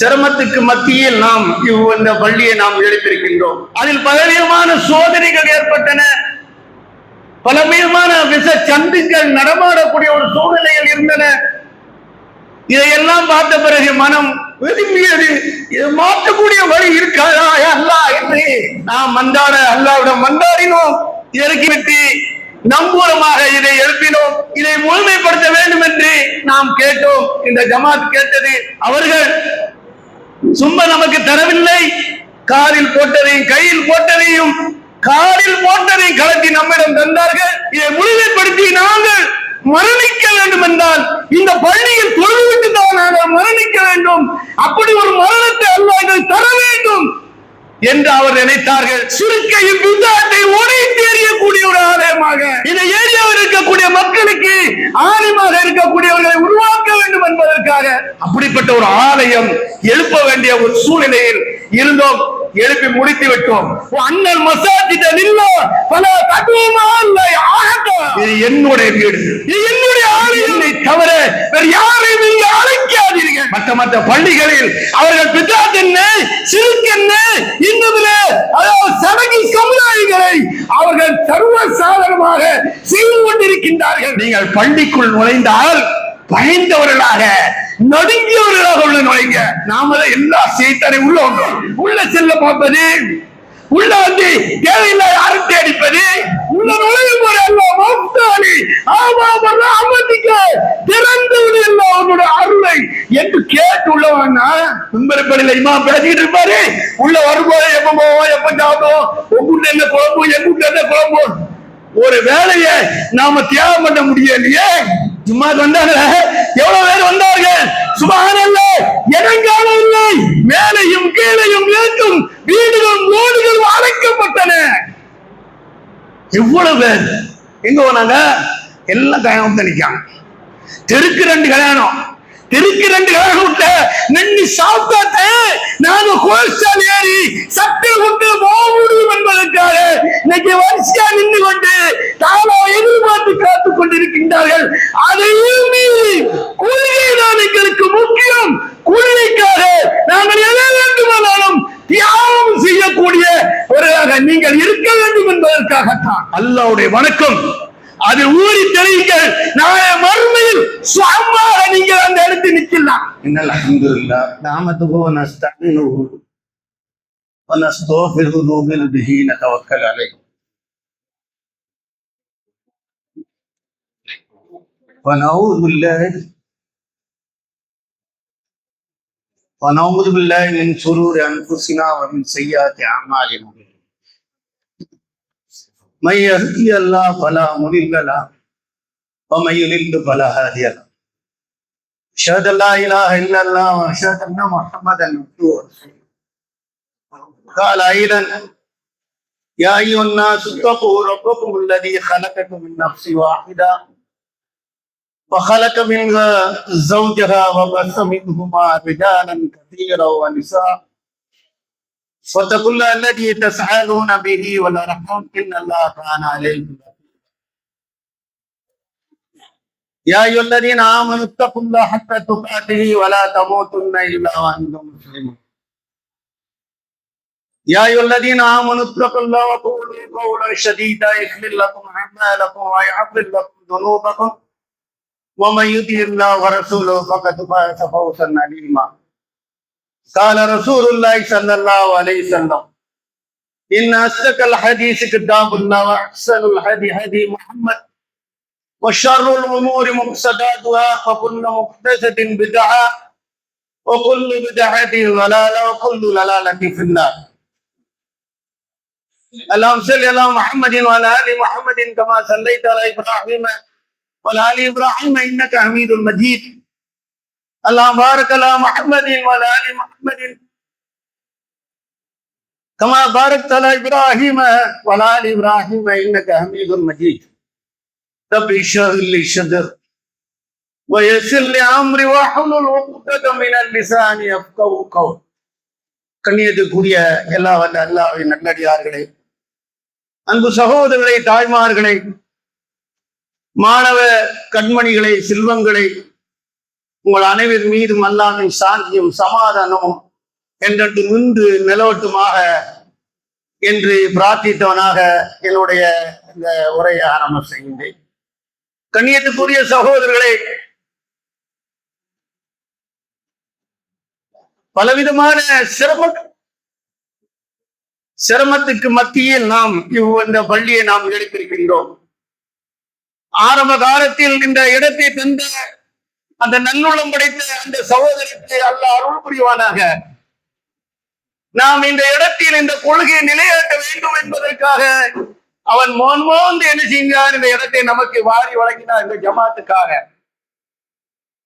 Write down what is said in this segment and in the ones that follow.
சிரமத்துக்கு மத்தியில் நாம் இவ் இந்த பள்ளியை நாம் எழுப்பியிருக்கின்றோம் அதில் பலவிதமான சோதனைகள் ஏற்பட்டன. பலவிதமான விச சந்துக்கள் நடமாடக்கூடிய ஒரு சூழ்நிலையில் இருந்தன. இதையெல்லாம் பார்த்த பிறகு மனம் விரும்பியது இது மாற்றக்கூடிய வழி இருக்காதா? அல்லா என்று நாம் மந்தாட அல்லாவிடம் மந்தாடினோம் இறக்கிவிட்டு நம்பூரமாக இதை எழுப்பினோம். இதை முழுமைப்படுத்த வேண்டும் என்று நாம் கேட்டோம். இந்த ஜமாத் கேட்டது அவர்கள் சும்மா நமக்கு தரவில்லை. காரில் போட்டதையும் கையில் போட்டதையும் காரில் போட்டதையும் கலட்டி நம்மிடம் தந்தார்கள். இதை முழுமைப்படுத்தி நாங்கள் மரணிக்க வேண்டும் என்றால் இந்த பள்ளியில் தொழுவிட்டு தான் நாங்கள் மரணிக்க வேண்டும். அப்படி ஒரு மரணத்தை அல்லாஹ் தர வேண்டும் என்று அவர் நினைத்தார்கள். சுருக்கையும் விசாட்டை உடைத்து எறியக்கூடிய ஒரு ஆலயமாக இந்த ஏரியாவில் இருக்கக்கூடிய மக்களுக்கு ஆலயமாக இருக்கக்கூடியவர்களை உருவாக்க வேண்டும் என்பதற்காக அப்படிப்பட்ட ஒரு ஆலயம் எழுப்ப வேண்டிய ஒரு சூழ்நிலையில் இருந்தோம். எழுப்பி முடித்து விட்டோம் அண்ணன் மசாஜிட்ட நில்ல. பல தத்துவமா ஆகட்டும். இது என்னுடைய வீடு. இது என்னுடைய ஆலயத்தை தவிர வேறு யாரையும் இங்க அழைக்காதீர்கள். மற்ற மற்ற பள்ளிகளில் அவர்கள் பிதாத் என்ன சிறுக்கு என்ன இன்னதுல அதாவது சடங்கி சமுதாயங்களை அவர்கள் சர்வ சாதனமாக செய்து கொண்டிருக்கின்றார்கள். நீங்கள் பள்ளிக்குள் நுழைந்தால் பயந்தவர்களாக நடுங்கியவர்களாக உள்ள நுழைங்க. நாம எல்லா செய்தாரை உள்ள வந்தோம் உள்ள செல்ல பார்ப்பது உள்ள வந்து தேவையில்லாத அரட்டை அடிப்பது உள்ள நுழையும் போது எல்லாம் மௌத்தாளி ஆமா அமர்ந்திக்க திறந்து எல்லாம் அவனோட அருளை என்று கேட்டு உள்ளவன்னா தும்பரப்படியில இமா பேசிக்கிட்டு இருப்பாரு. உள்ள வரும்போது எப்ப போவோம் எப்ப சாப்பிடுவோம் உங்க என்ன குழம்பும் எங்க என்ன குழம்பும் ஒரு வேலையை நாம தியாகம் பண்ண முடியலையே. சும்மா வந்தாங்க எவ்வளவு பேர் வந்தார்கள்? எனங்காலம் இல்லை. மேலையும் கீழையும் இருக்கும் வீடுகளும் ஓடுகளும் அழைக்கப்பட்டன எவ்வளவு பேர்? எங்க போனாங்க? எல்லாம் கல்யாணம் நிக்காங்க தெருக்கு ரெண்டு கல்யாணம். தெருக்கு ரெண்டு கல்யாணம் விட்ட நின்று சாப்பிட்டாத்த. நாங்க கோஸ்டால் ஏறி சட்டை விட்டு போக முடியும் என்பதற்காக இன்னைக்கு வரிசையா நின்று கொண்டு தானோ எதிர்பார்த்து காத்துக் கொண்டிருக்கின்றார்கள். அதையும் மீறி கொள்கை தான் எங்களுக்கு முக்கியம். கொள்கைக்காக நாங்கள் எதை வேண்டுமானாலும் தியாகம் செய்யக்கூடிய ஒருவராக நீங்கள் இருக்க வேண்டும் என்பதற்காகத்தான். அல்லாவுடைய வணக்கம். அது ஊறி தெரியுங்கள் நாளை மறுமையில் சுகமாக நீங்கள் அந்த இடத்தில் நிக்கலாம் إن الحمد لله نعمده ونستعينه ونستغفره ونؤمن به نتوكل عليه ونعوذ بالله ونعوذ بالله من شرور انفسنا ومن سيئات اعمالنا من يهدي الله فلا مضل له ومن يضلل فلا هادي له. أشهد أن لا إله إلا الله وأشهد أن محمدا عبده ورسوله. قال أيضا يا أيها الناس اتقوا ربكم الذي خلقكم من نفس واحدة وخلق منها زوجها وبث منهما رجالا كثيرا ونساء. واتقوا الله الذي تسألون به والأرحام إن الله كان عليكم يا أيها الذين آمنوا اتقوا الله حق تقاته ولا تموتن إلا وأنتم مسلمون. يا أيها الذين آمنوا اتقوا الله وقولوا قولا شديدا يغفر لكم أعمالكم ويغفر لكم ذنوبكم. ومن يطع الله ورسوله فقد فاز فوزا عظيما. قال رسول الله صلى الله عليه وسلم إن أصدق الحديث كتاب الله وأحسن الهدي هدي محمد وشر الأمور محدثاتها وكل محدثة بدعة وكل بدعة ضلالة وكل ضلالة في النار. اللهم صل على محمد وعلى آل محمد كما صليت على إبراهيم وعلى آل إبراهيم إنك حميد مجيد. اللهم بارك على محمد وعلى آل محمد كما باركت على إبراهيم وعلى آل إبراهيم إنك حميد مجيد رب اشرح لي صدر ويسر لي امري واحلل عقدة من اللسان يفقهوا قول கண்ணியத்துக்குரிய எல்லா வல்ல அல்லாவின் நல்லடியார்களே அன்பு சகோதரர்களே தாய்மார்களே மாணவ கண்மணிகளை செல்வங்களை உங்கள் அனைவர் மீதும் அல்லாவின் சாந்தியும் சமாதானமும் என்றென்று நின்று நிலவட்டுமாக என்று பிரார்த்தித்தவனாக என்னுடைய இந்த உரையை ஆரம்பம் செய்கின்றேன். கண்ணியத்துக்குரிய சகோதரர்களே பலவிதமான சிரம சிரமத்துக்கு மத்தியில் நாம் இவ் இந்த பள்ளியை நாம் எடுத்திருக்கின்றோம். ஆரம்ப காலத்தில் இந்த இடத்தை தந்த அந்த நல்லுள்ளம் படைத்த அந்த சகோதரிக்கு அல்ல அருள் புரிவானாக. நாம் இந்த இடத்தில் இந்த கொள்கையை நிலையாட்ட வேண்டும் என்பதற்காக அவன் மோன் மோந்து என்ன செய்கிறார் இந்த இடத்தை நமக்கு வாரி வழங்கினார் இந்த ஜமாத்துக்காக.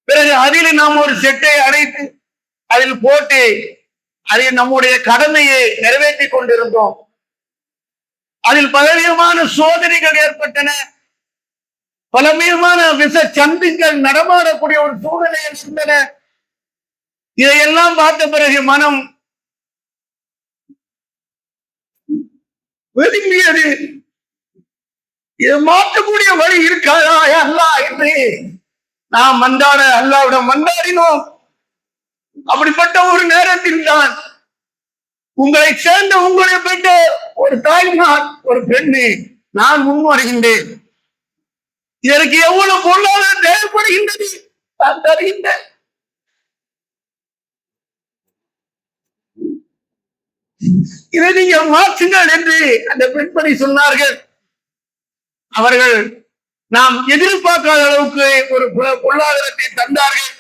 பிறகு அதில் நாம் ஒரு செட்டை அடைத்து அதில் போட்டு அதில் நம்முடைய கடமையை நிறைவேற்றி கொண்டிருந்தோம். அதில் பலவிதமான சோதனைகள் ஏற்பட்டன. பலமயமான விச சந்துங்கள் நடமாடக்கூடிய ஒரு சூழ்நிலையில் இருந்தன. இதையெல்லாம் பார்த்த பிறகு மனம் விரும்பியது இதை மாற்றக்கூடிய வழி இருக்காதா அல்லா என்று நாம் மன்றாட அல்லாவிடம் மன்றாடினோம். அப்படிப்பட்ட ஒரு நேரத்தில் தான் உங்களை சேர்ந்த உங்களை பெற்ற ஒரு தாய்மார் ஒரு பெண்ணு நான் முன் எனக்கு இதற்கு எவ்வளவு பொருளாதாரம் தேவைப்படுகின்றது நான் தருகின்றேன். இதை நீங்க மாற்றுங்கள் என்று அந்த பெண்மணி சொன்னார்கள். அவர்கள் நாம் எதிர்பார்க்காத அளவுக்கு ஒரு பொருளாதாரத்தை தந்தார்கள்.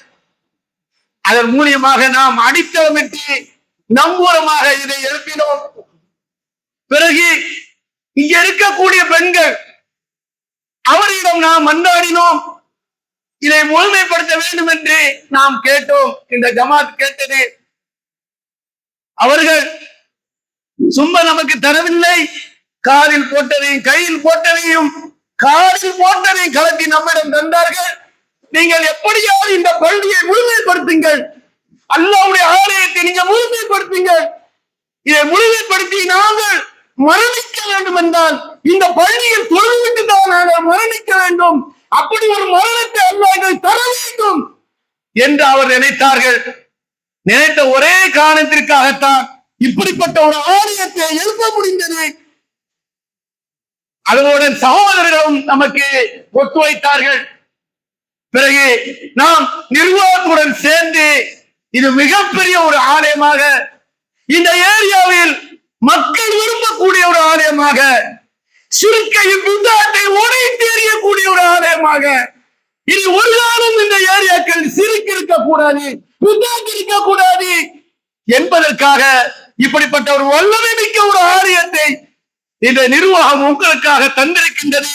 அதன் மூலியமாக நாம் அடித்தளமிட்டு நம்பூரமாக இதை எழுப்பினோம். பிறகு இங்க இருக்கக்கூடிய பெண்கள் அவரிடம் நாம் மன்றாடினோம். இதை முழுமைப்படுத்த வேண்டும் என்று நாம் கேட்டோம். இந்த ஜமாத் கேட்டது அவர்கள் சும்மா நமக்கு தரவில்லை. காரில் போட்டதையும் கையில் போட்டதையும் காரில் போட்டதையும் கலத்தி நம்மிடம் தந்தார்கள். நீங்கள் எப்படியாவது இந்த பள்ளியை முழுமைப்படுத்துங்கள். அல்லாவுடைய ஆலயத்தை நீங்க முழுமைப்படுத்துங்கள். இதை முழுமைப்படுத்தி நாங்கள் மரணிக்க வேண்டும் என்றால் இந்த பள்ளியில் தொழுவிட்டு தான் மரணிக்க வேண்டும். அப்படி ஒரு மரணத்தை அல்லாஹ் தர வேண்டும் என்று அவர் நினைத்தார்கள். நினைத்த ஒரே காரணத்திற்காகத்தான் இப்படிப்பட்ட ஒரு ஆலயத்தை எழுப்ப முடிந்தது. அதனுடன் சகோதரர்களும் நமக்கு ஒத்துழைத்தார்கள் பிறகு நாம் நிர்வாகத்துடன் சேர்ந்து இது மிகப்பெரிய ஒரு ஆலயமாக இந்த ஏரியாவில் மக்கள் விரும்பக்கூடிய ஒரு ஆலயமாக சுருக்கையும் புத்தாட்டை உடைத்து எறியக்கூடிய ஒரு ஆலயமாக. இது ஒரு காலம் இந்த ஏரியாக்கள் சிறுக்கு இருக்கக்கூடாது புத்தாட்டு இருக்கக்கூடாது என்பதற்காக இப்படிப்பட்ட ஒரு வல்லமை மிக்க ஒரு ஆலயத்தை இந்த நிர்வாகம் உங்களுக்காக தந்திருக்கின்றது.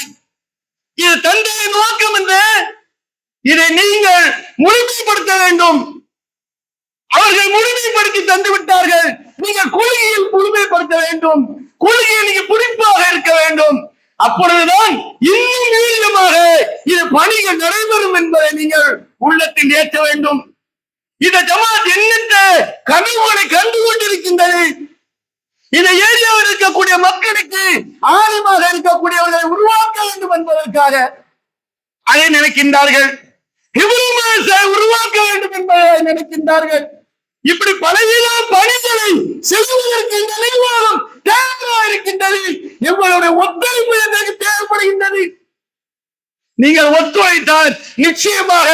இது தந்தைய நோக்கம் என்ன? இதை நீங்கள் முழுமைப்படுத்த வேண்டும். அவர்கள் முழுமைப்படுத்தி தந்து விட்டார்கள் நீங்கள் கொள்கையில் முழுமைப்படுத்த வேண்டும். கொள்கையில் நீங்க குறிப்பாக இருக்க வேண்டும். அப்பொழுதுதான் இன்னும் வீரியமாக இது பணிகள் நடைபெறும் என்பதை நீங்கள் உள்ளத்தில் ஏற்ற வேண்டும். இந்த ஜமாத் எண்ணற்ற கனவுகளை கண்டு கொண்டிருக்கின்றது இந்த ஏரியாவில் இருக்கக்கூடிய மக்களுக்கு ஆழமாக இருக்கக்கூடியவர்களை உருவாக்க வேண்டும் என்பதற்காக அதை நினைக்கின்றார்கள். உருவாக்க வேண்டும் என்பதை நினைக்கின்றார்கள். இப்படி பலவித பணிகளை செய்வதற்கு இந்த நிர்வாகம் தேவையாக இருக்கின்றது. எங்களுடைய ஒத்துழைப்பு எனக்கு தேவைப்படுகின்றது. நீங்கள் ஒத்துழைத்தால் நிச்சயமாக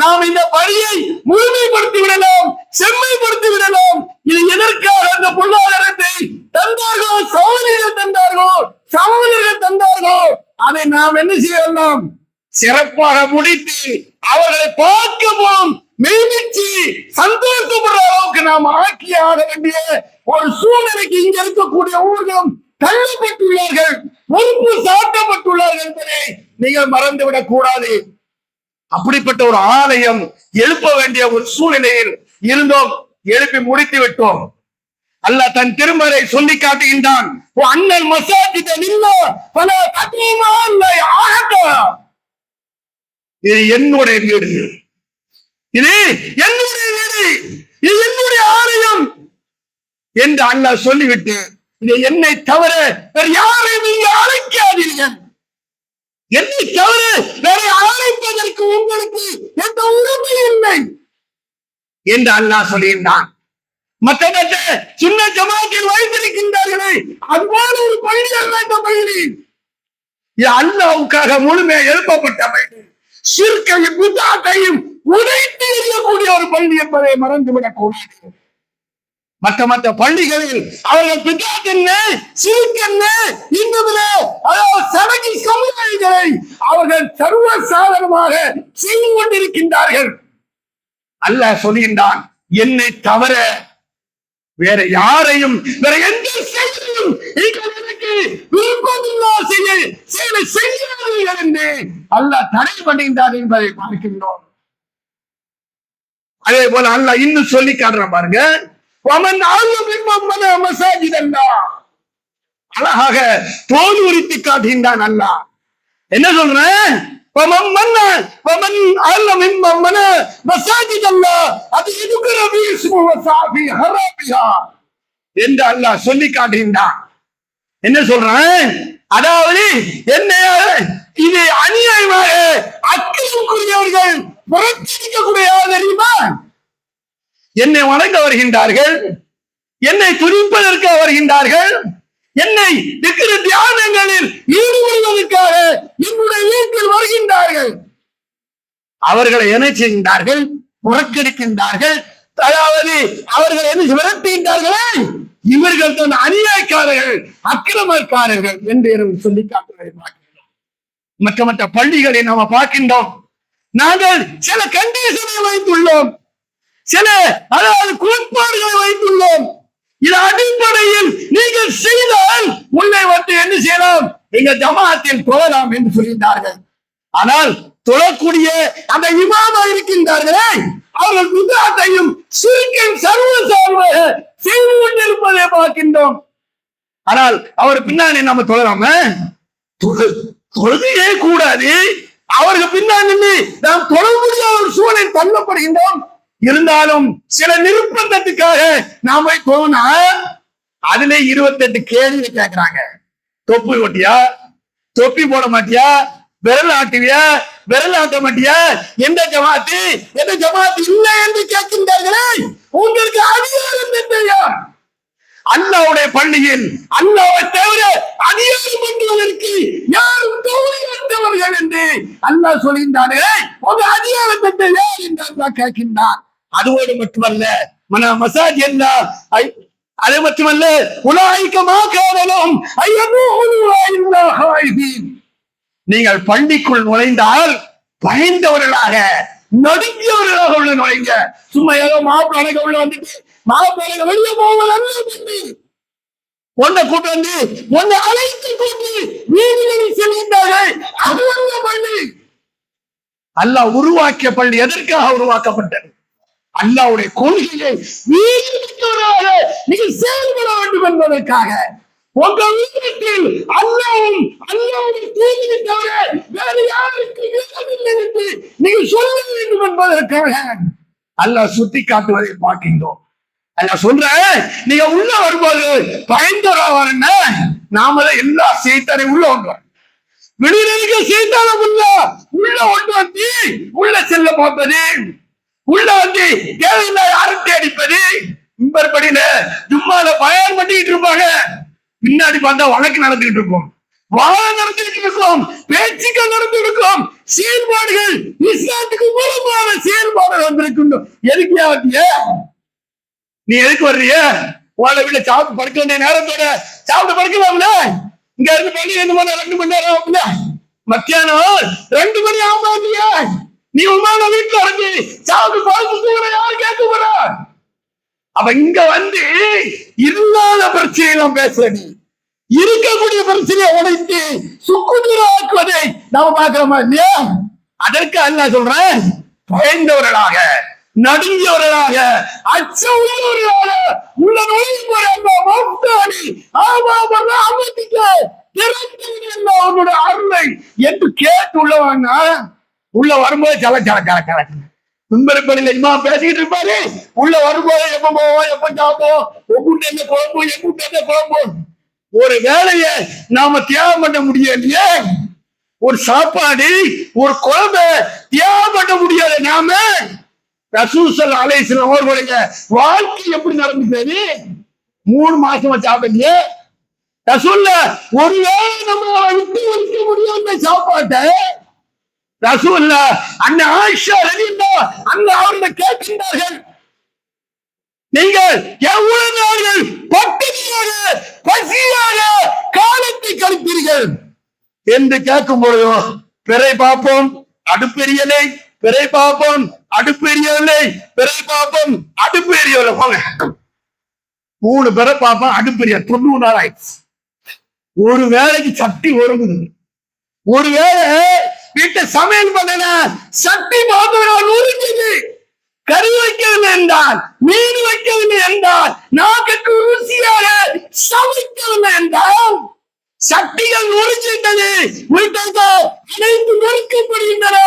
நாம் இந்த பணியை முழுமைப்படுத்தி விடலாம் செம்மைப்படுத்தி விடலாம். இது எதற்காக அந்த பொருளாதாரத்தை தந்தார்களோ சோதனைகள் தந்தார்களோ சகோதரர்கள் தந்தார்களோ அதை நாம் என்ன செய்யலாம்? சிறப்பாக முடித்து அவர்களை பார்க்கவும் மெய்மிச்சு சந்தோஷப்படுற அளவுக்கு நாம் ஆக்கி ஆக வேண்டிய ஒரு சூழ்நிலைக்கு இங்க இருக்கக்கூடிய ஊர்களும் தள்ளப்பட்டுள்ளார்கள் பொறுப்பு சாட்டப்பட்டுள்ளார்கள் என்பதை நீங்கள் மறந்துவிடக் கூடாது. அப்படிப்பட்ட ஒரு ஆலயம் எழுப்ப வேண்டிய ஒரு சூழ்நிலையில் இருந்தோம் எழுப்பி முடித்து விட்டோம். அல்லாஹ் தன் திருமறை சொல்லி காட்டுகின்றான் "ஓ மசாஜித நில்லா பல தத்மீமா இல்லை இது என்னுடைய வீடு. இது என்னுடைய வீடு இது என்னுடைய ஆலயம் என்று அல்லாஹ் சொல்லிவிட்டு இது என்னை தவிர வேற யாரையும் நீங்க அழைக்காதீர்கள். என்னை தவிர வேற அழைப்பதற்கு உங்களுக்கு எந்த உரிமை இல்லை என்று அல்லாஹ் சொல்லியிருந்தான். மற்ற சின்ன ஜமாத்தில் வைத்திருக்கின்றார்களே அதுபோல ஒரு பள்ளி அல்ல இந்த பள்ளி. இது அல்லாவுக்காக முழுமையாக எழுப்பப்பட்ட பள்ளி. சிற்கையும் புத்தாட்டையும் உடைத்து எறியக்கூடிய ஒரு பள்ளி என்பதை மறந்துவிடக் கூடாது மற்ற மற்ற பள்ளிகளில் அவர்கள் பிதாக்கென்ன சிறுக்கென்ன இன்னும் அதாவது சடங்கி சமுதாயங்களை அவர்கள் சர்வ சாதனமாக செய்து கொண்டிருக்கின்றார்கள். அல்ல சொல்கின்றான் என்னை தவிர வேற யாரையும் வேற எந்த செயலையும் விருப்பமில்லா செய்ய செயலை செய்யாதீர்கள் என்று அல்ல தடை பண்ணுகின்றார் என்பதை பார்க்கின்றோம். அதே போல அல்ல இன்னும் சொல்லி காட்டுறேன் பாருங்க. அழகாக தோல் உரித்து காட்டுகின்றான் அல்ல என்ன சொல்றேன்? என்று அல்லாஹ் சொல்லி காட்டுகின்றான். என்ன சொல்றேன்? அதாவது என்ன இது அநியாயமாக அக்கிரமுக்குரியவர்கள் புறக்கணிக்கக்கூடிய யார் தெரியுமா என்னை வணங்க வருகின்றார்கள். என்னை துணிப்பதற்கு வருகின்றார்கள். என்னை திக்கிற தியானங்களில் ஈடுபடுவதற்காக என்னுடைய வீட்டில் வருகின்றார்கள். அவர்களை என்ன செய்கின்றார்கள்? புறக்கணிக்கின்றார்கள். அதாவது அவர்கள் என்ன விரட்டுகின்றார்களே? இவர்கள் தான் அநியாயக்காரர்கள் அக்கிரமக்காரர்கள் என்று சொல்லி காட்டுகிறார்கள். மற்ற மற்ற பள்ளிகளை நாம பார்க்கின்றோம். நாங்கள் சில கண்டிஷனை வைத்துள்ளோம். சில அதாவது கோட்பாடுகளை வைத்துள்ளோம். இது அடிப்படையில் நீங்கள் செய்தால் உள்ளே வந்து என்ன செய்யலாம்? எங்க ஜமாத்தில் தொழலாம் என்று சொல்கின்றார்கள் ஆனால் தொழக்கூடிய அந்த இமாமா இருக்கின்றார்களே அவர்கள் குஜராத்தையும் சுருக்கம் சர்வ சார்பாக செய்து கொண்டிருப்பதை பார்க்கின்றோம். ஆனால் அவர் பின்னாடி நம்ம தொழலாம? தொழு- தொழுகையே கூடாது. அவருக்கு பின்னால் நின்று நாம் தொழ முடியாத ஒரு சூழலில் தள்ளப்படுகின்றோம் இருந்தாலும் சில நிர்பந்தத்துக்காக நாம போனா அதுல இருபத்தெட்டு கேள்வி கேட்கிறாங்க. தொப்பு ஓட்டியா? தொப்பி போட மாட்டியா? விரல் ஆட்டுவியா? விரல் ஆட்ட மாட்டியா? எந்த ஜமாத்து? எந்த ஜமாத்து இல்லை என்று கேட்கின்றார்களே. உங்களுக்கு அதிகாரம் இல்லையா அல்லாவுடைய பள்ளியில் அல்லாவை தவிர அதிகாரம் பண்ணுவதற்கு யாரும் தோழியற்றவர்கள் என்று அல்லாஹ் சொல்கின்றானே உங்க அதிகாரம் பெற்ற யார் என்று அல்லாஹ் கேட்கின்றான். அதுவோடு மட்டுமல்ல மன மசாஜ் என்ன ஐ- அது மட்டுமல்ல உலாய்க்க மாக்காதலும் நீங்கள் பள்ளிக்குள் நுழைந்தால் பயந்தவர்களாக நடுங்கியவர்களாக உள்ள நுழைங்க. சும்மா ஏதோ மாப்பிள்ளை உள்ள வந்துட்டு மாப்பிள்ளை வெளியே போவது அல்ல கூட்டு வந்து உன்னை அழைத்து கொண்டு வீடுகளில் செல்கின்றார்கள். அது அல்ல பள்ளி. அல்லாஹ் உருவாக்கிய பள்ளி எதற்காக உருவாக்கப்பட்டது? அல்லாவுடைய கொள்கையை வீடுகளோட நீங்கள் செயல்பட வேண்டும் என்பதற்காக. உங்கள் வீட்டில் அல்லாவும் அல்லாவுடைய தூய்மையை தவிர வேறு யாருக்கு இல்லை என்று நீங்கள் சொல்ல வேண்டும் என்பதற்காக அல்லாஹ் சுட்டி காட்டுவதை பார்க்கின்றோம். நான் சொல்றேன் நீங்க உள்ள வரும்போது பயந்தவராவாருன்னா நாம தான் எல்லா செய்தாரையும் உள்ள ஒன்று வெளியில இருக்க செய்தாரம் உள்ள உள்ள ஒன்று வந்து உள்ள செல்ல பார்ப்பது. உள்ள வந்து தேவையில்லை யாரும் தேடிப்பது. இம்பற்படியில ஜும்மால பயன் பண்ணிக்கிட்டு இருப்பாங்க. பின்னாடி பார்த்தா வழக்கு நடந்துகிட்டு இருக்கும். வாழ நடந்துகிட்டு இருக்கும். பேச்சுக்கள் நடந்து இருக்கும். செயல்பாடுகள் இஸ்லாத்துக்கு மூலமான செயல்பாடுகள் வந்திருக்கின்றோம் எதுக்கு வந்திய நீ எதுக்கு வர்றிய? உங்களை வீட்டுல சாப்பிட்டு படுக்க வேண்டிய நேரத்தோட சாப்பிட்டு படுக்கலாம்ல? இங்க இருந்து பண்ணி ரெண்டு மணி நேரம் ரெண்டு மணி நேரம் ஆகும்ல? மத்தியானம் ரெண்டு மணி ஆகுமா இல்லையா? நீ உமான வீட்டுல இருந்து சாப்பிட்டு படுத்து யார் கேட்க போறா அவ இங்க வந்து இல்லாத பிரச்சனையெல்லாம் பேசுற நீ. இருக்கக்கூடிய பிரச்சனையை உடைத்து சுக்குநீராக்குவதை நாம பாக்குறோமா இல்லையா? அதற்கு அல்ல சொல்றேன் பயந்தவர்களாக. நடுங்கியவர்களாக அச்ச உள்ளவர்களாக உள்ள நுழையும் அருளை என்று கேட்டு உள்ளவங்க உள்ள வரும்போது சல சல சல சல துன்பரப்படியில இம்மா பேசிக்கிட்டு இருப்பாரு. உள்ள வரும்போது எப்ப போவோம் எப்ப சாப்போம் எங்கிட்ட என்ன குழம்பு எங்கிட்ட என்ன குழம்பு. ஒரு வேலையை நாம தியாகம் பண்ண முடியலையே ஒரு சாப்பாடு ஒரு குழந்தை தியாகம் பண்ண முடியாத நாம. ரசூசல் அலைசல் அவர்களுடைய வாழ்க்கை எப்படி நடந்துக்கிறது மூணு மாசமா சாப்பிடலையே ரசூல்ல ஒருவேளை நம்ம விட்டு வைக்க முடியாத சாப்பாட்டை ரசூல்ல அண்ணன் ஆயிஷா ரலியல்லா அந்த அவர்களை கேட்கின்றார்கள் நீங்கள் எவ்வளவு நாள்கள் பட்டினியாக பசியாக காலத்தை கழிப்பீர்கள்? என்று கேட்கும் பொழுதோ பிறை பார்ப்போம் அடுப்பெரியலை பிறை பார்ப்போம் அடுப்பெரியலை பிறை பார்ப்போம். எரியவில்லை. போங்க மூணு பேரை பார்ப்போம். அடுப்பெரிய தொண்ணூறு நாள் ஆயிடுச்சு. ஒரு வேலைக்கு சட்டி ஒருங்குது. ஒரு வேளை வீட்டை சமையல் பண்ணல. சட்டி மாத்திரம் நுறுங்குது கறி வைக்கவில்லை என்றால் மீன் வைக்கவில்லை என்றால் நாக்கு ருசியாக சமைக்கவில்லை என்றால் சட்டிகள் நுழைச்சிட்டது வீட்டிற்கு அனைத்து நொறுக்கப்படுகின்றன.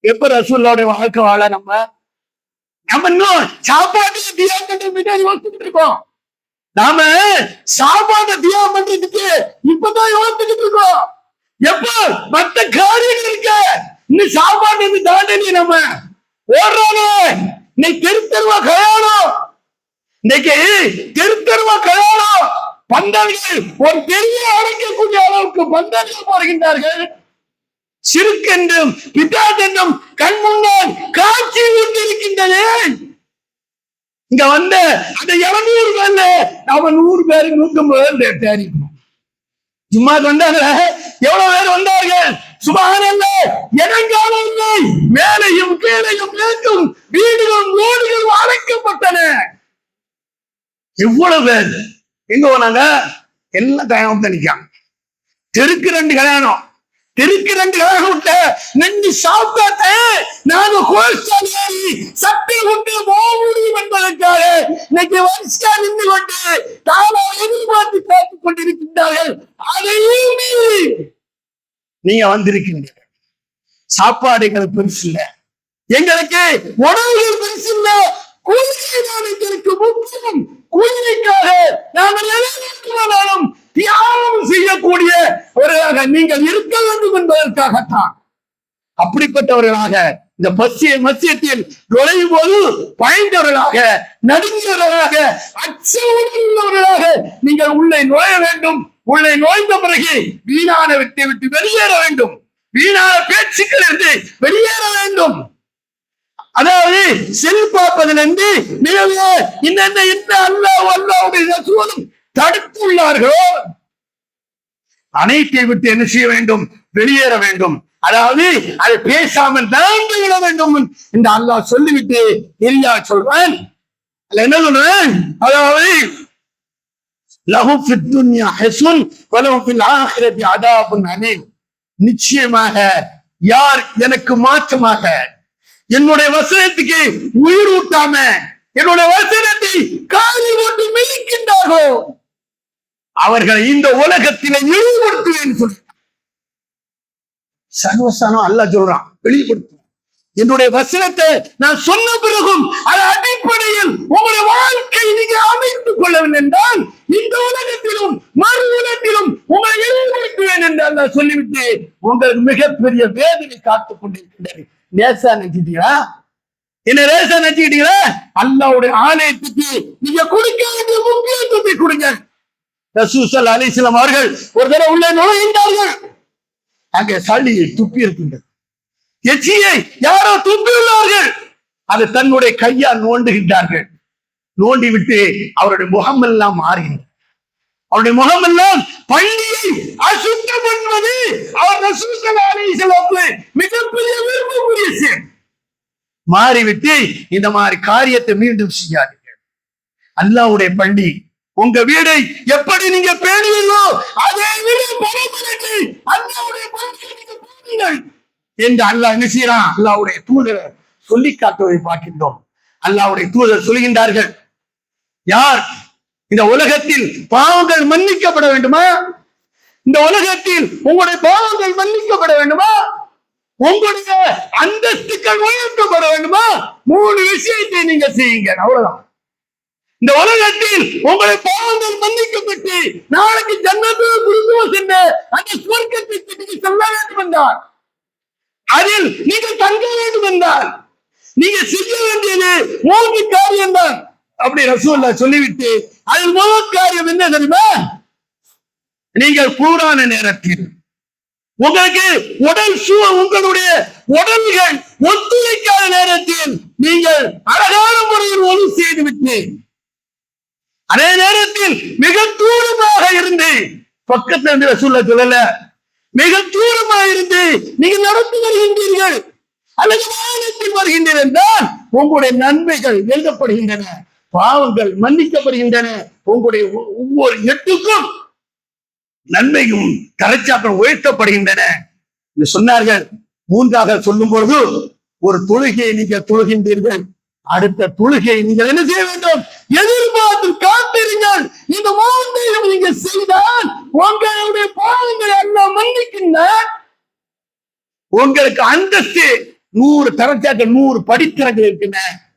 எப்ப ரசூல்லோட வாழ்க்கை வாழ நம்ம? நம்ம இன்னும் சாப்பாட்டுக்கு தியாகம் பண்றது யோசிச்சுட்டு இருக்கோம். நாம சாப்பாட்டை தியாகம் பண்றதுக்கு இப்பதான் யோசிச்சுட்டு இருக்கோம். எப்ப மத்த காரியங்கள் இருக்க இன்னும் சாப்பாட்டுக்கு தாண்டி நம்ம. ஓடுறானே. இன்னைக்கு தெருத்தருவா கல்யாணம். இன்னைக்கு தெருத்தருவா கல்யாணம். பந்தல்கள் ஒரு பெரிய அடைக்கக்கூடிய அளவுக்கு பந்தல்கள் போடுகின்றார்கள். சிறுக்கென்றும் பிதாதென்றும் கண் முன்னால் காட்சி கொண்டிருக்கின்றது இங்க வந்த அந்த இருநூறு பேர்ல நாம நூறு பேர் நூற்றம்பது பேர் தயாரிக்கணும். சும்மா வந்தாங்க எவ்வளவு பேர் வந்தார்கள்? சுபகானல்ல இடங்காலம் இல்லை. மேலையும் கீழையும் மேற்கும் வீடுகளும் ரோடுகளும் அழைக்கப்பட்டன எவ்வளவு பேர்? எங்க போனாங்க? எல்லாம் கல்யாணம் தனிக்காங்க தெருக்கு ரெண்டு கல்யாணம். தெருக்கு ரெண்டு கல்யாணம் விட்ட நெஞ்சு சாப்பிட்டாத்தே நாங்க கோல்ஸ்டால் ஏறி சட்டை கொண்டு போக முடியும் என்பதற்காக இன்னைக்கு வருஷா நின்று கொண்டு தானா எதிர்பார்த்து பார்த்துக் கொண்டிருக்கின்றார்கள். அதையும் மீறி நீங்க வந்திருக்கின்றீர்கள். சாப்பாடுகள் பெருசு இல்ல எங்களுக்கு உணவுகள் பெருசு இல்லை கூலியை தான் எங்களுக்கு முக்கியம் கூலிக்காக நாங்கள் எதற்கானாலும் தியாகம் செய்யக்கூடிய ஒரு நீங்கள் இருக்க வேண்டும் என்பதற்காகத்தான். அப்படிப்பட்டவர்களாக இந்த மத்திய மத்தியத்தில் நுழையும் போது பயந்தவர்களாக நடுங்கியவர்களாக அச்சமுள்ளவர்களாக நீங்கள் உள்ளே நுழைய வேண்டும். உள்ளே நுழைந்த பிறகு வீணான விட்டு விட்டு வெளியேற வேண்டும். வீணான பேச்சுக்கள் இருந்து வெளியேற வேண்டும். அதாவது செல் பார்ப்பதிலிருந்து மிகவும் இன்னென்ன என்ன அல்ல அல்லாவுடைய ரசூலும் தடுத்துள்ளார்களோ? அனைத்தை விட்டு என்ன செய்ய வேண்டும்? வெளியேற வேண்டும். அதாவது அது பேசாமல் நடந்து விட வேண்டும். என்று அல்லாஹ் சொல்லிவிட்டு எரியா சொல்றான். அல்ல என்ன சொல்றேன்? அதாவது லஹு துன்யா ஹெசுன் வலஹு ஃபில் ஆஹிரதி நிச்சயமாக யார் எனக்கு மாற்றமாக என்னுடைய வசனத்துக்கு உயிர் ஊட்டாம என்னுடைய வசனத்தை காலில் கொண்டு மிதிக்கின்றார்களோ அவர்களை இந்த உலகத்திலே இழிவுபடுத்துவேன் சொல்லி. சர்வசானம் அல்லாஹ் சொல்றான் வெளிப்படுத்துவேன். என்னுடைய வசனத்தை நான் சொன்ன பிறகும் அது அடிப்படையில் உங்களுடைய வாழ்க்கை நீங்க அமைத்துக் கொள்ளவில்லை என்றால் இந்த உலகத்திலும் மறு உலகத்திலும் உங்களை இழிவுபடுத்துவேன் என்று அல்லாஹ் சொல்லிவிட்டு உங்களுக்கு மிகப்பெரிய வேதனை காத்துக் கொண்டிருக்கின்றது நேசா நினைச்சிட்டீங்களா என்ன ரேசா நினைச்சுக்கிட்டீங்களா அல்லாவுடைய ஆலயத்துக்கு நீங்க கொடுக்க வேண்டிய முக்கியத்துவத்தை கொடுங்க. ரசூசல் அலிஸ்லாம் அவர்கள் ஒரு தடவை உள்ளே நுழைந்தார்கள். அங்கே சளியை துப்பி இருக்கின்றது எச்சியை யாரோ துப்பியுள்ளார்கள் அது தன்னுடைய கையால் நோண்டுகின்றார்கள். நோண்டி விட்டு அவருடைய முகம் எல்லாம் மாறுகின்றது அவருடைய முகம் எல்லாம் பள்ளியை அசுத்தம் என்பது அவர் மிகப்பெரிய விரும்பக்கூடிய செயல் மாறிவிட்டு இந்த மாதிரி காரியத்தை மீண்டும் செய்யாதீங்க அல்லாவுடைய பள்ளி உங்க வீடை எப்படி நீங்க பேணுவீங்களோ அதே வீடு அல்லாவுடைய பள்ளியை என்று அல்லாஹ் என்ன செய்யறான் அல்லாவுடைய தூதர் சொல்லி காட்டுவதை பார்க்கின்றோம். அல்லாவுடைய தூதர் சொல்கின்றார்கள் யார்? இந்த உலகத்தில் பாவங்கள் மன்னிக்கப்பட வேண்டுமா? இந்த உலகத்தில் உங்களுடைய பாவங்கள் மன்னிக்கப்பட வேண்டுமா? உங்களுடைய அந்தஸ்துக்கள் உயர்த்தப்பட வேண்டுமா? மூணு விஷயத்தை நீங்க செய்யுங்க அவ்வளவுதான். இந்த உலகத்தில் உங்களை பாவங்கள் மன்னிக்கப்பட்டு நாளைக்கு ஜன்னத்தில் குருகுவஸ் சென்று அந்த சுவர்க்கத்திற்கு செல்ல வேண்டும் என்றார் அதில் நீங்கள் தங்க வேண்டும் என்றால் நீங்க செய்ய வேண்டியது மூன்று காரியம் தான். அப்படி ரசூல்லா சொல்லிவிட்டு அதில் முதல் காரியம் என்ன தெரியுமா? நீங்கள் கூறான நேரத்தில். உங்களுக்கு உடல் சூ உங்களுடைய உடல்கள் ஒத்துழைக்காத நேரத்தில் நீங்கள் அழகான முறையில் ஒழு செய்துவிட்டு அதே நேரத்தில் மிக தூரமாக இருந்து பக்கத்துல இருந்து ரசூல்லா சொல்லல மிக தூரமாக இருந்து நீங்கள் நடந்து வருகின்றீர்கள். அல்லது வாகனத்தில் என்றால் உங்களுடைய நன்மைகள் எழுதப்படுகின்றன. பாவங்கள் மன்னிக்கப்படுகின்றன. உங்களுடைய ஒவ்வொரு எட்டுக்கும் நன்மையும் கரைச்சாக்கள் உயர்த்தப்படுகின்றன. என்று சொன்னார்கள். மூன்றாக சொல்லும் பொழுது ஒரு தொழுகையை நீங்கள் தொழுகின்றீர்கள். அடுத்த தொழுகையை நீங்கள் என்ன செய்ய வேண்டும்? எதிர்பார்த்து காத்திருங்கள். இந்த மூன்றையும் நீங்கள் செய்தால் உங்களுடைய பாவங்களை எல்லாம் மன்னிக்கின்ற உங்களுக்கு அந்தஸ்து நூறு தரச்சாக்கள் நூறு படித்தரங்கள் இருக்கின்றன.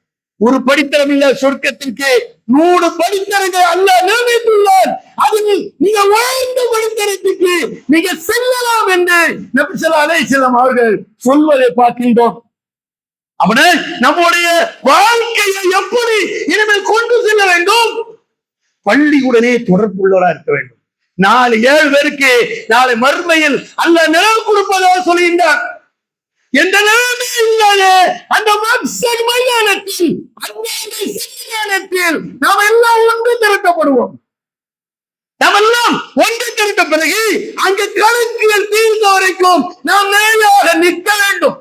ஒரு படித்தரம் இல்ல சொர்க்கத்திற்கு நூறு படித்தரங்கள் அல்ல நிர்ணயித்துள்ளார். அதில் நீங்க வாழ்ந்த படித்தரத்துக்கு நீங்க செல்லலாம் என்று நபிசல்லா அலைஹிஸ்ஸலாம் அவர்கள் சொல்வதை பார்க்கின்றோம். அவனை நம்முடைய வாழ்க்கையை எப்படி இனிமேல் கொண்டு செல்ல வேண்டும்? பள்ளியுடனே தொடர்புள்ளவரா இருக்க வேண்டும். நாலு ஏழு பேருக்கு நாளை மறுமையில் அல்ல நிலம் கொடுப்பதாக சொல்கின்றார் எந்த நிலைமை இல்லாத அந்த மக்சர் மைதானத்தில் மைதானத்தில் நாம் எல்லாம் ஒன்று திரட்டப்படுவோம். நாம் எல்லாம் ஒன்று திரட்ட பிறகு அங்கு கணக்குகள் தீர்ந்த வரைக்கும் நாம் நேராக நிற்க வேண்டும்.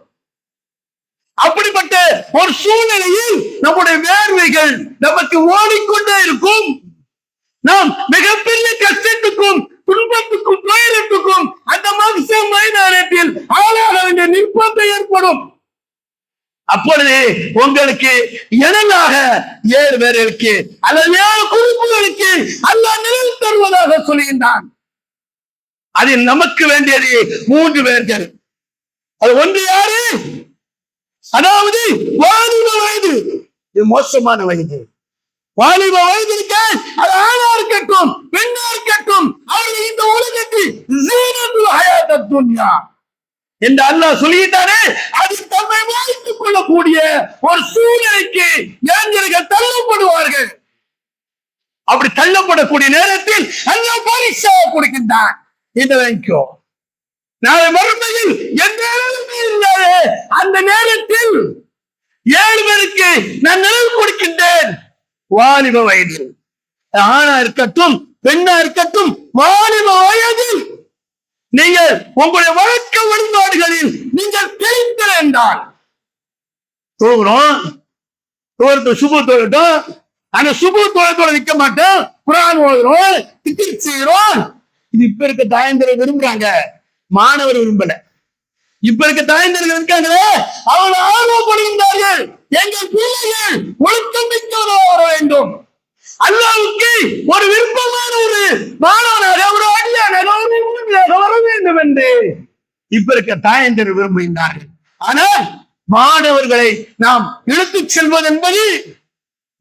அப்படிப்பட்ட ஒரு சூழ்நிலையில் நம்முடைய வேர்வைகள் நமக்கு ஓடிக்கொண்டே இருக்கும். நாம் மிகப்பெரிய கஷ்டத்துக்கும் துன்பத்துக்கும் துயரத்துக்கும் அந்த மனுஷ மைதானத்தில் ஆளாக வேண்டிய நிர்பந்தம் ஏற்படும். அப்பொழுது உங்களுக்கு எனலாக ஏழு பேர்களுக்கு அல்லது ஏழு குறிப்புகளுக்கு அல்ல நிழல் தருவதாக சொல்கின்றான். அதில் நமக்கு வேண்டியது மூன்று பேர்கள் அது ஒன்று யாரு? அதாவது வயது. இது மோசமான வயது. வாலிப வயது அது ஆணா இருக்கட்டும் பெண்ணா இருக்கட்டும் அவர்கள் இந்த உலகத்தில் ஜீனத்துல் ஹயாத்தத் துன்யா என்று அல்லாஹ் சொல்லிட்டாரு அது தம்மை வாழ்த்துக் கொள்ளக்கூடிய ஒரு சூழ்நிலைக்கு இளைஞர்கள் தள்ளப்படுவார்கள். அப்படி தள்ளப்படக்கூடிய நேரத்தில் அல்லாஹ் பரிசாக கொடுக்கின்றான். இந்த வைக்கோ நாளை மறுமையில் எந்த இல்லாத அந்த நேரத்தில் ஏழு பேருக்கு நான் நிழல் கொடுக்கின்றேன். வாலிப வயதில் ஆணா இருக்கட்டும் பெண்ணா இருக்கட்டும் வாலிப வயதில் நீங்கள் உங்களுடைய வழக்க வழிபாடுகளில் நீங்கள் தெரிந்த என்றால். தூங்குறோம். தோரத்து சுபு தோறட்டும் அந்த சுபு தோழத்தோட நிக்க மாட்டோம். குரான் ஓதுறோம் திக்கிர் செய்கிறோம் இது இப்ப இருக்க தாயந்தரை விரும்புறாங்க. மாணவர் விரும்பல. இப்ப இருக்க தாயந்தர்கள் இருக்காங்களே அவர்கள் ஆர்வப்படுகின்றார்கள். எங்கள் பிள்ளைகள் ஒழுக்கம் மிக்கவராக வர வேண்டும். அல்லாவுக்கு ஒரு விருப்பமான ஒரு மாணவனாக ஒரு அடியானாக ஒரு உண்மையாக வர வேண்டும் என்று இப்ப இருக்க தாயந்தர் விரும்புகின்றார்கள். ஆனால் மாணவர்களை நாம் இழுத்துச் செல்வது என்பது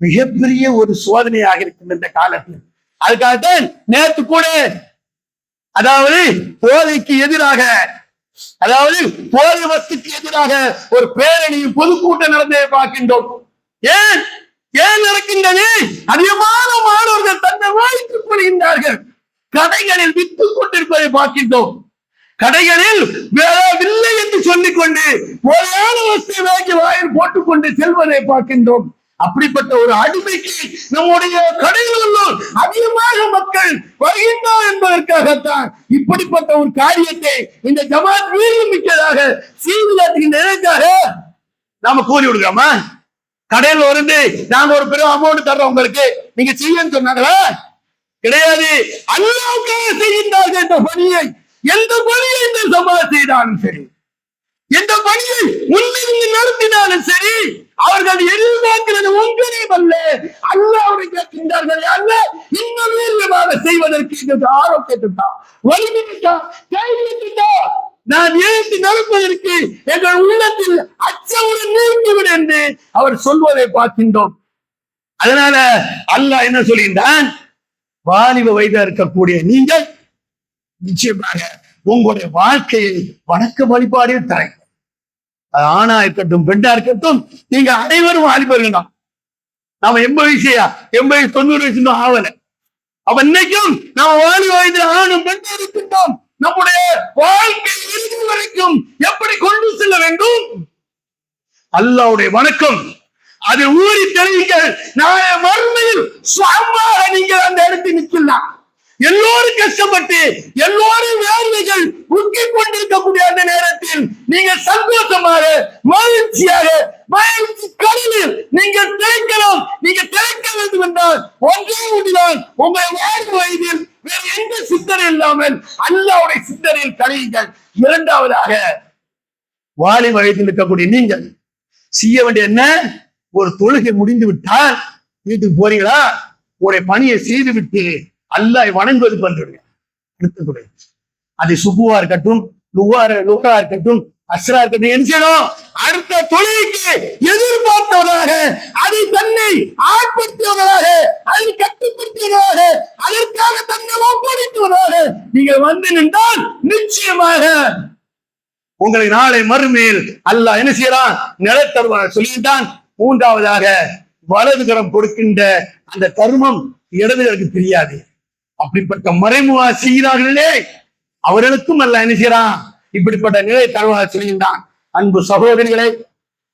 மிகப்பெரிய ஒரு சோதனையாக இருக்கும் இந்த காலத்தில். அதுக்காகத்தான் நேற்று கூட அதாவது போதைக்கு எதிராக அதாவது போதை வஸ்துக்கு எதிராக ஒரு பேரணியும் பொதுக்கூட்டம் நடந்ததை பார்க்கின்றோம். ஏன்? ஏன் நடக்கின்றது அதிகமான மாணவர்கள் தன்னை வாய்த்துக் கொள்கின்றார்கள் கடைகளில் வித்துக் கொண்டிருப்பதை பார்க்கின்றோம். கடைகளில் வேறவில்லை என்று சொல்லிக் கொண்டு போதையான வசதி வாங்கி வாயில் போட்டுக்கொண்டு செல்வதை பார்க்கின்றோம். அப்படிப்பட்ட ஒரு அடிமைக்கு நம்முடைய கடைகளும் அதிகமாக மக்கள் வருகின்றோம் என்பதற்காகத்தான் இப்படிப்பட்ட ஒரு காரியத்தை இந்த ஜமாத் வீரம் மிக்கதாக சீவிதத்துக்கு நினைக்காக நாம கூறி விடுறோமா கடையில் இருந்து நாங்க ஒரு பெரும் அமௌண்ட் தர்றோம் உங்களுக்கு. நீங்க செய்யன்னு சொன்னாங்களா? கிடையாது. அல்லாவுக்காக செய்கின்றார்கள் என்ற பணியை எந்த பணியை இந்த சமாஜ் செய்தாலும் சரி. எந்த பணியை முன்னிருந்து நடத்தினாலும் சரி அவர்கள் எதிர்பார்க்கிறது உங்களையும் அல்ல அல்லாவுடைய கேட்கின்றார்கள் அல்ல இன்னும் வீரியமாக செய்வதற்கு இந்த ஆரோக்கியத்தை தான் வலிமையை நான் ஏற்றி நடப்பதற்கு எங்கள் உள்ளத்தில் அச்சமுடன் நீங்கிவிடு என்று அவர் சொல்வதை பார்க்கின்றோம். அதனால அல்லாஹ் என்ன சொல்லியிருந்தான் வாலிப வயதா இருக்கக்கூடிய நீங்கள் நிச்சயமாக உங்களுடைய வாழ்க்கையை வணக்க வழிபாடில் தரேன். ஆணா இருக்கட்டும் பெண்டா இருக்கட்டும் நீங்க அனைவரும் வாலிபர்கள் தான். நாம எண்பது வயசுயா எண்பது வயசு தொண்ணூறு வயசு இன்னும் ஆகல. அப்ப இன்னைக்கும் நாம வாலி வாய்ந்து ஆணும் பெண்டா இருக்கின்றோம். நம்முடைய வாழ்க்கை இறுதி வரைக்கும் எப்படி கொண்டு செல்ல வேண்டும்? அல்லாவுடைய வணக்கம். அது ஊறி தெரியுங்கள் நாளை மறுமையில் சுயமாக நீங்கள் அந்த இடத்தில் நிற்கலாம். எல்லோரும் கஷ்டப்பட்டு எல்லோரும் வேதனைகள் உக்கிக் கொண்டிருக்கக்கூடிய அந்த நேரத்தில் நீங்கள் சந்தோஷமாக மகிழ்ச்சியாக மகிழ்ச்சி கடலில் நீங்கள் திறக்கலாம் நீங்க திறக்க வேண்டும் என்றால் ஒன்றே ஒன்றுதான். உங்கள் வாழ்வு வயதில் வேறு எந்த சிந்தனை இல்லாமல் அல்லாவுடைய சிந்தனையில் கழியுங்கள் இரண்டாவதாக வாலி வயதில் இருக்கக்கூடிய நீங்கள் செய்ய வேண்டிய என்ன? ஒரு தொழுகை முடிந்து விட்டால் வீட்டுக்கு போறீங்களா? உங்களுடைய பணியை செய்து விட்டு அல்லாஹ் வணங்குவது பண்றீங்க அடுத்த அது சுபுவா இருக்கட்டும் லுவார லுகா இருக்கட்டும் அஸ்ரா இருக்கட்டும் என்ன செய்யணும்? அடுத்த தொழிலுக்கு எதிர்பார்த்தவனாக அதை தன்னை ஆட்படுத்தியவராக அதை கட்டுப்படுத்தியவனாக அதற்காக தன்னை ஒப்படைத்தவராக நீங்கள் வந்து நின்றால் நிச்சயமாக உங்களை நாளை மறுமையில் அல்லாஹ் என்ன செய்யறான்? நிலத்தருவார் சொல்லிட்டான். மூன்றாவதாக வலதுகரம் கொடுக்கின்ற அந்த தர்மம் இடதுகளுக்கு தெரியாது அப்படிப்பட்ட மறைமுக செய்கிறார்களே அவர்களுக்கும் அல்ல என்ன செய்யறான் இப்படிப்பட்ட நிலை தருவாக செய்கின்றான் அன்பு சகோதரிகளை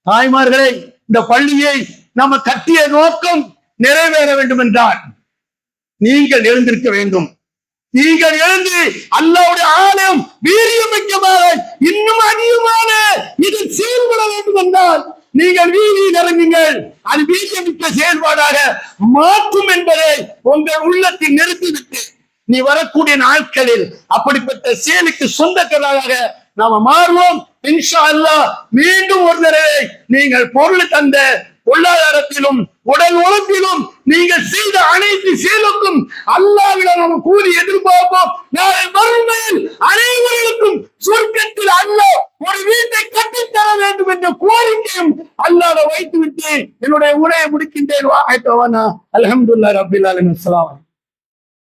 தாய்மார்களே இந்த பள்ளியை நம்ம கட்டிய நோக்கம் நிறைவேற வேண்டும் என்றால் நீங்கள் எழுந்திருக்க வேண்டும். நீங்கள் எழுந்து அல்லாவுடைய ஆலயம் வீரியமிக்கமாக இன்னும் அதிகமான இதில் செயல்பட வேண்டும் என்றால் நீங்கள் வீதியில் இறங்குங்கள். அது வீரியமிக்க செயல்பாடாக மாற்றும் என்பதை உங்கள் உள்ளத்தில் நிறுத்திவிட்டு நீ வரக்கூடிய நாட்களில் அப்படிப்பட்ட செயலுக்கு சொந்தக்காரராக நாம மாறுவோம். இன்ஷா அல்லாஹ் மீண்டும் ஒரு தடவை நீங்கள் பொருள் தந்த பொருளாதாரத்திலும் உடல் உழைப்பிலும் நீங்கள் செய்த அனைத்து செயலுக்கும் அல்லாவிடம் நம்ம கூறி எதிர்பார்ப்போம். நாளை மறுமையில் அனைவர்களுக்கும் சொர்க்கத்தில் அல்ல ஒரு வீட்டை கட்டித்தர வேண்டும் என்ற கோரிக்கையும் அல்லாத வைத்துவிட்டு என்னுடைய உரையை முடிக்கின்றேன். அல்ஹம்துலில்லாஹி ரப்பில் ஆலமீன். அஸ்ஸலாமு அலைக்கும்.